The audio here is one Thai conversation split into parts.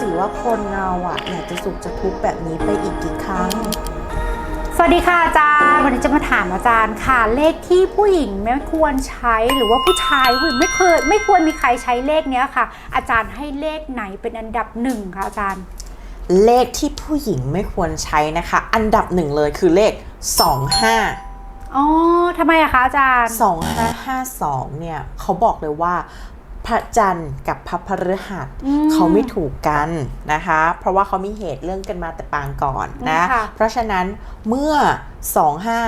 สิว่าคนเราอะอยากจะสุขจะทุกข์แบบนี้ไปอีกกี่ครั้ง สวัสดีค่ะอาจารย์ วันนี้จะมาถามอาจารย์ค่ะ เลขที่ผู้หญิงไม่ควรใช้หรือว่าผู้ชายผู้หญิงไม่เคยไม่ควรมีใครใช้เลขเนี้ยค่ะ อาจารย์ให้เลขไหนเป็นอันดับหนึ่งคะอาจารย์ เลขที่ผู้หญิงไม่ควรใช้นะคะ อันดับหนึ่งเลยคือเลข 25อ๋อทำไมอะคะอาจารย์ 2552 เนี่ยเขาบอกเลยว่า พระจันทร์กับพระพฤหัสอืมเขาไม่ถูกกันนะคะ เพราะว่าเขามีเหตุเรื่องกันมาแต่ปางก่อนนะอืมค่ะเพราะฉะนั้นเมื่อ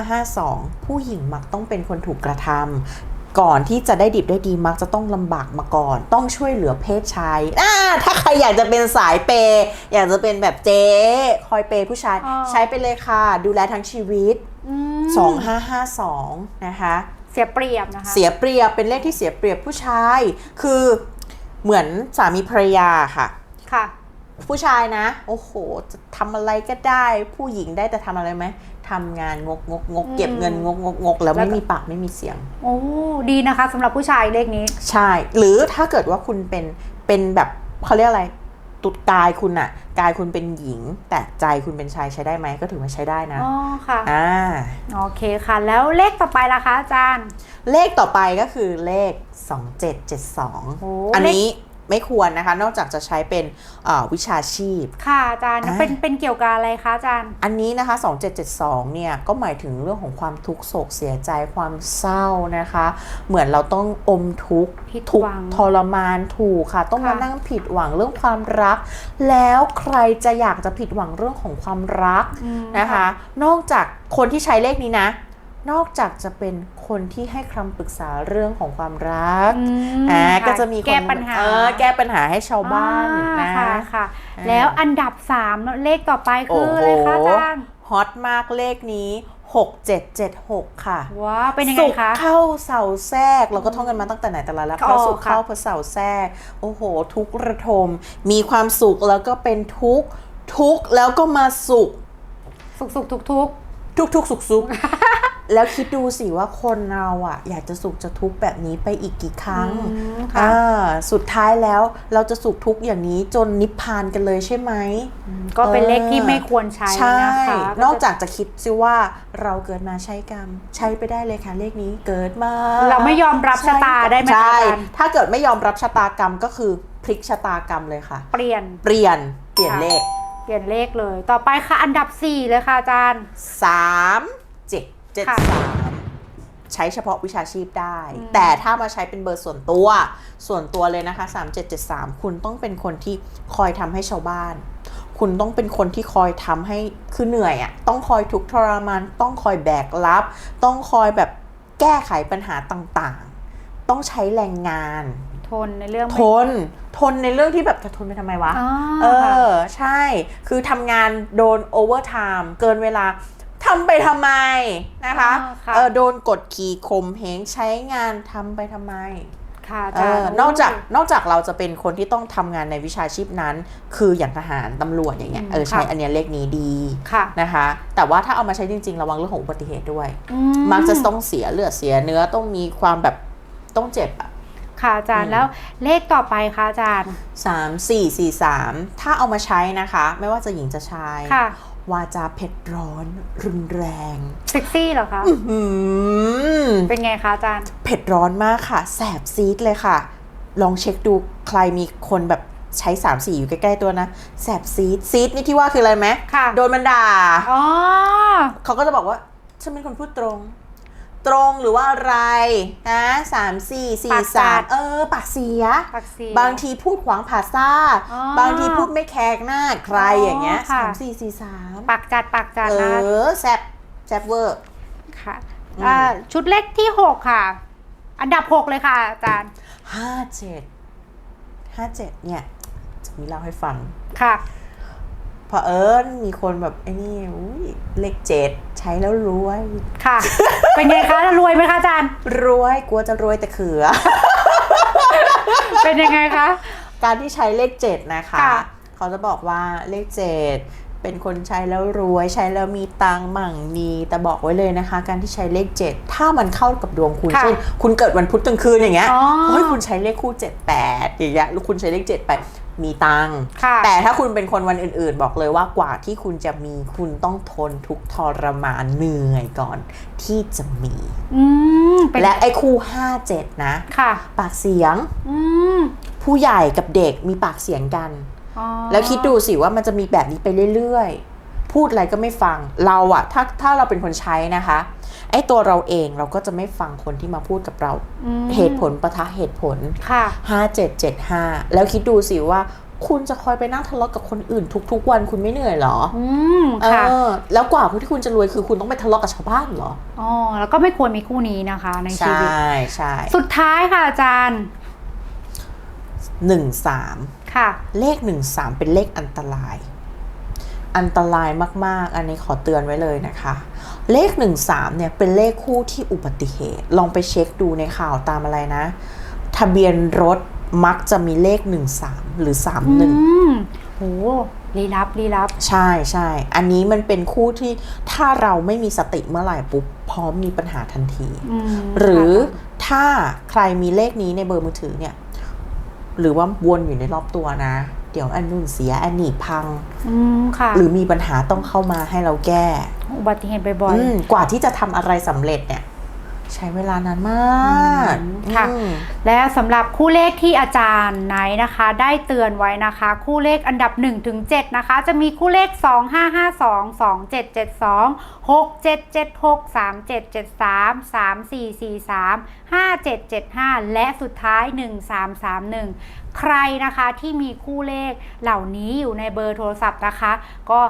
2552 ผู้หญิงมักต้องเป็นคนถูกกระทำก่อนที่จะได้ดิบได้ดีมักจะต้องลำบากมาก่อน ต้องช่วยเหลือเพศชายอ่าถ้าใครอยากจะเป็นสายเปย์อยากจะเป็นแบบเจ๊คอยเปย์ผู้ชายอ๋อใช้ไปเลยค่ะ ดูแลทั้งชีวิตอืม2552 นะคะ เสียเปรียบนะคะ เสียเปรียบเป็นเลขที่เสียเปรียบผู้ชาย คือเหมือนสามีภรรยาค่ะ ค่ะ ผู้ชายนะ โอ้โห จะทำอะไรก็ได้ ผู้หญิงได้แต่ทำอะไรไหมทำงานงกงกงกอืมเก็บเงินงกงกงกแล้วแล้วไม่ก็มีปากไม่มีเสียง โอ้ดีนะคะสำหรับผู้ชายเลขนี้ ใช่ หรือถ้าเกิดว่าคุณเป็นเป็นแบบเขาเรียกอะไร ตุดกายคุณอะ กายคุณเป็นหญิง แต่ใจคุณเป็นชายใช้ได้ไหมก็ถือว่าใช้ได้นะอ๋อค่ะอ่าโอเคค่ะ แล้วเลขต่อไปล่ะคะอาจารย์ เลขต่อไปก็คือเลข 2772โอ้อันนี้ ไม่ควรนะคะ นอกจากจะใช้เป็นเอ่อวิชาชีพ ค่ะอาจารย์อ่าเป็นเป็นเกี่ยวกับอะไรคะอาจารย์ อันนี้นะคะ 2772 เนี่ย ก็หมายถึงเรื่องของความทุกข์โศกเสียใจความเศร้านะคะ เหมือนเราต้องอมทุกข์ผิดทุกหวังทรมานถูกค่ะ ต้องมาค่ะนั่งผิดหวังเรื่องความรัก แล้วใครจะอยากจะผิดหวังเรื่องของความรักอืมนะคะ นอกจากคนที่ใช้เลขนี้นะ นอกจากจะเป็นคนที่ให้คำปรึกษาเรื่องของความรักอืมอ่าค่ก็จะมีคนแก้ปัญหาเออแก้ปัญหาให้ชาวบ้านอ่นะค่ะค่ะอ่าแล้วอันดับ3เลขต่อไปคืออะไรคะอาจารย์ฮอตมากเลขนี้6776 ค่ะว้าวเป็นยังไงสุขคะเข้าเสาแทรกเราก็ท่องกันมาตั้งแต่ไหนแต่ไรแล้วอ๋อเพราะสุขค่ะเข้าเพราะเสาแทรก โอ้โห ทุกข์ระทม มีความสุขแล้วก็เป็นทุกข์ทุกข์แล้วก็มาสุข สุขสุขทุกทุกทุกทุกสุขสุข แล้วคิดดูสิว่าคนเราอะ อยากจะสุขจะทุกข์แบบนี้ไปอีกกี่ครั้งอืมค่ะอ่าสุดท้ายแล้วเราจะสุขทุกข์อย่างนี้จนนิพพานกันเลยใช่ไหม ก็เป็นเลขที่ไม่ควรใช้ใช่นะคะนอกจากจะคิดซิว่าเราเกิดมาใช้กรรม ใช้ไปได้เลยค่ะเลขนี้เกิดมา เราไม่ยอมรับชะตาได้ไหมคะใช่อาจารย์ถ้าถ้าเกิดไม่ยอมรับชะตากรรมก็คือพลิกชะตากรรมเลยค่ะ เปลี่ยนเปลี่ยนเปลี่ยนค่ะเลข เปลี่ยนเลขเลย ต่อไปค่ะอันดับ 4 เลยค่ะอาจารย์3 7 7ค่ะ3ใช้เฉพาะวิชาชีพได้อืมแต่ถ้ามาใช้เป็นเบอร์ส่วนตัว ส่วนตัวเลยนะคะ 3773 คุณต้องเป็นคนที่คอยทำให้ชาวบ้าน คุณต้องเป็นคนที่คอยทำให้คือเหนื่อยอะ่ะต้องคอยทุกข์ทรมาน ต้องคอยแบกรับ ต้องคอยแบบแก้ไขปัญหาต่างๆ ต้องใช้แรงงานทนในเรื่องทนทนในเรื่องที่แบบจะทนไปทำไมวะอ๋อเอค่ะอใช่ คือทำงานโดนโอเวอร์ไทม์เกินเวลา ทำไปทำไมนะคะอ่าค่ะเออโดนกดขี่ข่มเหงใช้งานทำไปทำไมค่ะอาเอจารอย์นอกจากนอกจากเราจะเป็นคนที่ต้องทำงานในวิชาชีพนั้น คืออย่างทหารตำรวจอย่างเงี้ยเออใช้อันเนี้ยเลขนี้ดีค่ะนะคะ แต่ว่าถ้าเอามาใช้จริง ๆ ระวังเรื่องของอุบัติเหตุด้วยอืมักจะต้องเสียเลือดเสียเนื้อต้องมีความแบบต้องเจ็บอะค่ะอาจารอืย์มแล้วเลขต่อไปค่ะอาจารย์สามสี่สี่สามถ้าเอามาใช้นะคะ ไม่ว่าจะหญิงจะชายค่ะ วาจาเผ็ดร้อน รุนแรงเซ็กซี่เหรอคะอืมเป็นไงคะอาจารย์ เผ็ดร้อนมากค่ะ แสบซีดเลยค่ะ ลองเช็คดูใครมีคนแบบใช้3 4อยู่ใกล้ๆตัวนะ แสบซีดซีดนี่ที่ว่าคืออะไรไหมค่ะโดนมันด่าอ๋อเขาก็จะบอกว่าฉันเป็นคนพูดตรง ตรงหรือว่าอะไรนะสามสี่สี่ปากจัสามดเออปากเสียปักสีบางทีพูดขวางผ่าซ่าอ๋อบางทีพูดไม่แคร์หน้าใครอ๋อออย่างเงี้ยค่ะสามสี่สี่สามปักจัดปักจัดเอนะอแซบแซบเวอร์ค่ะอืมอ่าชุดเลขที่6ค่ะ อันดับ6เลยค่ะอาจารย์ห้าเจ็ดห้าเจ็ดเนี่ยจะมีเล่าให้ฟังค่ะเพอเอิญมีคนแบบไอ้นี่อุ๊ยเลขเจ็ดใช้แล้วรวย ค่ะ เป็นไงคะรวยไหมคะอาจารย์ รวยกลัวจะรวยแต่เขือ เป็นยังไงคะ การที่ใช้เลขเจ็ดนะคะ ค่ะ เขาจะบอกว่าเลขเจ็ดเป็นคนใช้แล้วรวย ใช้แล้วมีตังค์มั่งมีแต่บอกไว้เลยนะคะ การที่ใช้เลขเจ็ดถ้ามันเข้ากับดวงคุณค่ะเช่นคุณเกิดวันพุธกลางคืนอย่างเงี้ยอ๋อ เฮ้ยคุณใช้เลขคู่เจ็ดแปดอย่างเงี้ยหรือคุณใช้เลขเจ็ดไป มีตังค์ค่ะ แต่ถ้าคุณเป็นคนวันอื่นๆ บอกเลยว่ากว่าที่คุณจะมีคุณต้องทนทุกข์ทรมานเหนื่อยก่อนที่จะมี อืมเป็นและไอ้คู่ 57 นะ ค่ะ ปากเสียงอืมผู้ผู้ใหญ่กับเด็กมีปากเสียงกัน อ๋อแล้วคิดดูสิว่ามันจะมีแบบนี้ไปเรื่อยๆ พูดอะไรก็ไม่ฟังเราอะถ้าถ้าเราเป็นคนใช้นะคะไอ้ตัวเราเองเราก็จะไม่ฟังคนที่มาพูดกับเราอืมเหตุผลประทะเหตุผลค่ะ5775แล้วคิดดูสิว่า คุณจะคอยไปนั่งทะเลาะกับคนอื่น ทุก ๆ วันคุณไม่เหนื่อยเหรอ อืมค่ะเออแล้วกว่าที่คุณจะรวยคือคุณต้องไปทะเลาะกับชาวบ้านเหรออ๋อแล้วก็ไม่ควรมีคู่นี้นะคะ ในชีใช่วิตใช่สุดท้ายค่ะอาจารย์หนึ่งสามค่ะ เลขหนึ่งสามเป็นเลขอันตราย อันตรายมาก ๆ อันนี้ขอเตือนไว้เลยนะคะ เลขหนึ่งสามเนี่ย เป็นเลขคู่ที่อุบัติเหตุ ลองไปเช็คดูในข่าวตามอะไรนะ ทะเบียนรถมักจะมีเลขหนึ่งสามหรือสามอืหนึ่งมโหลี้ลับลี้ลับ ใช่ใช่อันนี้มันเป็นคู่ที่ถ้าเราไม่มีสติเมื่อไหร่ปุ๊บพร้อมมีปัญหาทันทีอืมหรือค่ะถ้าใครมีเลขนี้ในเบอร์มือถือเนี่ย หรือว่าวนอยู่ในรอบตัวนะ เดี๋ยวอันนู่นเสียอันนี้พัง อืมค่ะหรือมีปัญหาต้องเข้ามาให้เราแก้ อุบัติเหตุบ่อยอืมกว่าที่จะทำอะไรสำเร็จเนี่ย ใช้เวลานานมากอืมค่ะอืมๆและสำหรับคู่เลขที่อาจารย์ไนท์นะคะ ได้เตือนไว้นะคะ คู่เลขอันดับ1ถึง7นะคะ จะมีคู่เลข 2 5 5 2 2 7 7 2 6 7 7 6 3 7 7 3 3 4 4 3 5 7 7 5 และสุดท้าย 1 3 3 1 ใครนะคะที่มีคู่เลขเหล่านี้อยู่ในเบอร์โทรศัพท์นะคะ ก็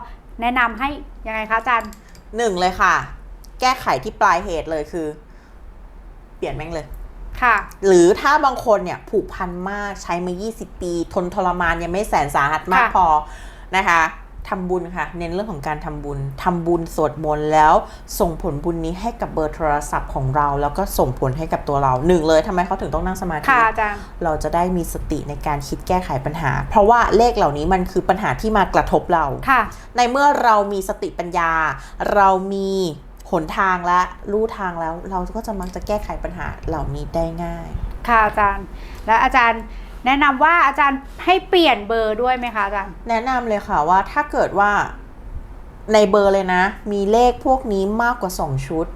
แนะนำให้ยังไงคะอาจารย์หนึ่งเลยค่ะ แก้ไขที่ปลายเหตุเลยคือ เปลี่ยนแม่งเลยค่ะ หรือถ้าบางคนเนี่ยผูกพันมากใช้มา 20 ปี ทนทรมานยังไม่แสนสาหัสมากค่ะพอนะคะทำบุญค่ะ เน้นเรื่องของการทำบุญทำบุญสวดมนต์แล้ว ส่งผลบุญนี้ให้กับเบอร์โทรศัพท์ของเรา แล้วก็ส่งผลให้กับตัวเราหนึ่งเลยทำไมเขาถึงต้องนั่งสมาธิค่ะอาจารย์เราจะได้มีสติในการคิดแก้ไขปัญหา เพราะว่าเลขเหล่านี้มันคือปัญหาที่มากระทบเราค่ะ ในเมื่อเรามีสติปัญญา เรามี หนทางและรู้ทางแล้วเราก็จะมักจะแก้ไขปัญหาเหล่านี้ได้ง่าย ค่ะอาจารย์ และอาจารย์แนะนำว่าอาจารย์ให้เปลี่ยนเบอร์ด้วยไหมคะอาจารย์ แนะนำเลยค่ะว่าถ้าเกิดว่าในเบอร์เลยนะ มีเลขพวกนี้มากกว่า2ชุด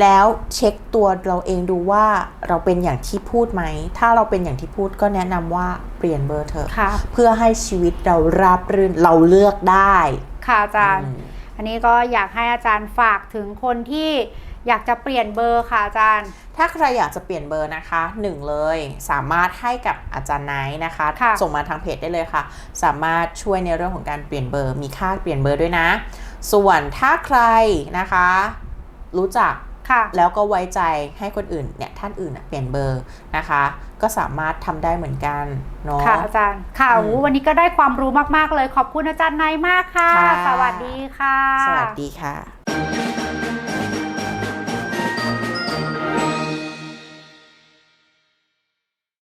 แล้วเช็คตัวเราเองดูว่าเราเป็นอย่างที่พูดไหม ถ้าเราเป็นอย่างที่พูดก็แนะนำว่าเปลี่ยนเบอร์เถอะค่ะเพื่อให้ชีวิตเราราบรื่นเราเลือกได้ ค่ะอาจารย์อืมอั นนี้ก็อยากให้อาจารย์ฝากถึงคนที่อยากจะเปลี่ยนเบอร์ค่ะอาจารย์ ถ้าใครอยากจะเปลี่ยนเบอร์นะคะหนึ่งเลยสามารถให้กับอาจารย์ไนท์นะคะค่ะส่งมาทางเพจได้เลยค่ะ สามารถช่วยในเรื่องของการเปลี่ยนเบอร์ มีค่าเปลี่ยนเบอร์ด้วยนะ ส่วนถ้าใครนะคะ รู้จักค่ะ แล้วก็ไว้ใจให้คนอื่นเนี่ยท่านอื่นน่ะเปลี่ยนเบอร์นะคะ ก็สามารถทำได้เหมือนกันเนาะค่ะอาจารย์ค่ะอืมโอ้วันนี้ก็ได้ความรู้มากๆเลยขอบคุณอาจารย์นายมากค่ะค่ะสวัสดีค่ะ สวัสดีค่ะ